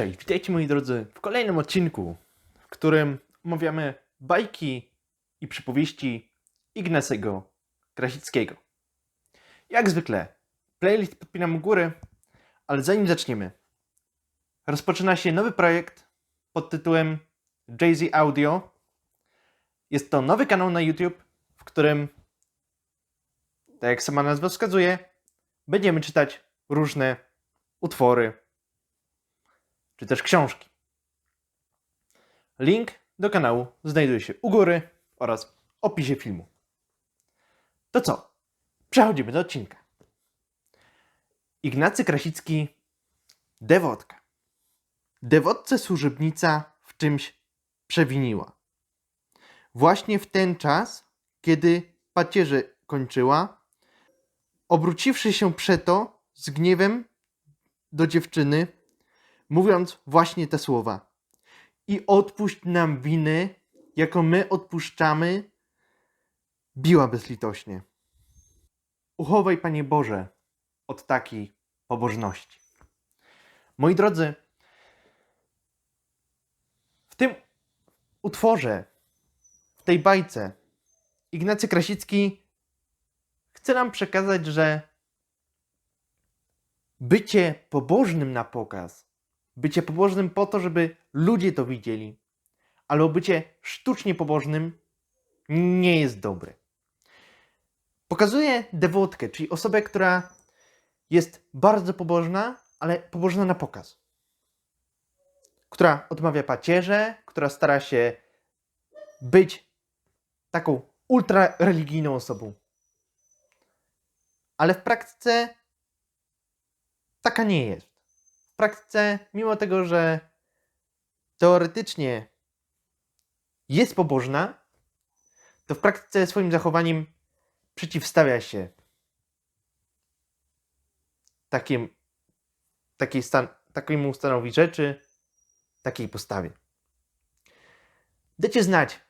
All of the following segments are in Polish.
Cześć, witajcie moi drodzy w kolejnym odcinku, w którym omawiamy bajki i przypowieści Ignacego Krasickiego. Jak zwykle, playlist podpinam u góry, ale zanim zaczniemy, rozpoczyna się nowy projekt pod tytułem Jay-Z Audio. Jest to nowy kanał na YouTube, w którym, tak jak sama nazwa wskazuje, będziemy czytać różne utwory czy też książki. Link do kanału znajduje się u góry oraz w opisie filmu. To co? Przechodzimy do odcinka. Ignacy Krasicki, dewotka. Dewotce służebnica w czymś przewiniła. Właśnie w ten czas, kiedy pacierze kończyła, obróciwszy się przeto z gniewem do dziewczyny, mówiąc właśnie te słowa. I odpuść nam winy, jaką my odpuszczamy, biła bezlitośnie. Uchowaj, Panie Boże, od takiej pobożności. Moi drodzy, w tym utworze, w tej bajce, Ignacy Krasicki chce nam przekazać, że bycie pobożnym na pokaz bycie pobożnym po to, żeby ludzie to widzieli, ale bycie sztucznie pobożnym nie jest dobre. Pokazuje dewotkę, czyli osobę, która jest bardzo pobożna, ale pobożna na pokaz. Która odmawia pacierze, która stara się być taką ultra religijną osobą. Ale w praktyce taka nie jest praktyce, mimo tego, że teoretycznie jest pobożna, to w praktyce swoim zachowaniem przeciwstawia się takim, takiej stan, takiemu stanowi rzeczy, takiej postawie. Dajcie znać,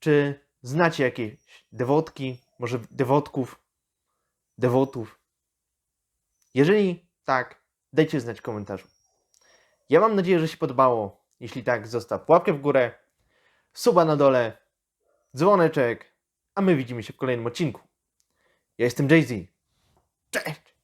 czy znacie jakieś dewotki, może dewotków, dewotów. Jeżeli tak, dajcie znać w komentarzu. Ja mam nadzieję, że się podobało. Jeśli tak, zostaw łapkę w górę, suba na dole, dzwoneczek, a my widzimy się w kolejnym odcinku. Ja jestem Jay-Z. Cześć!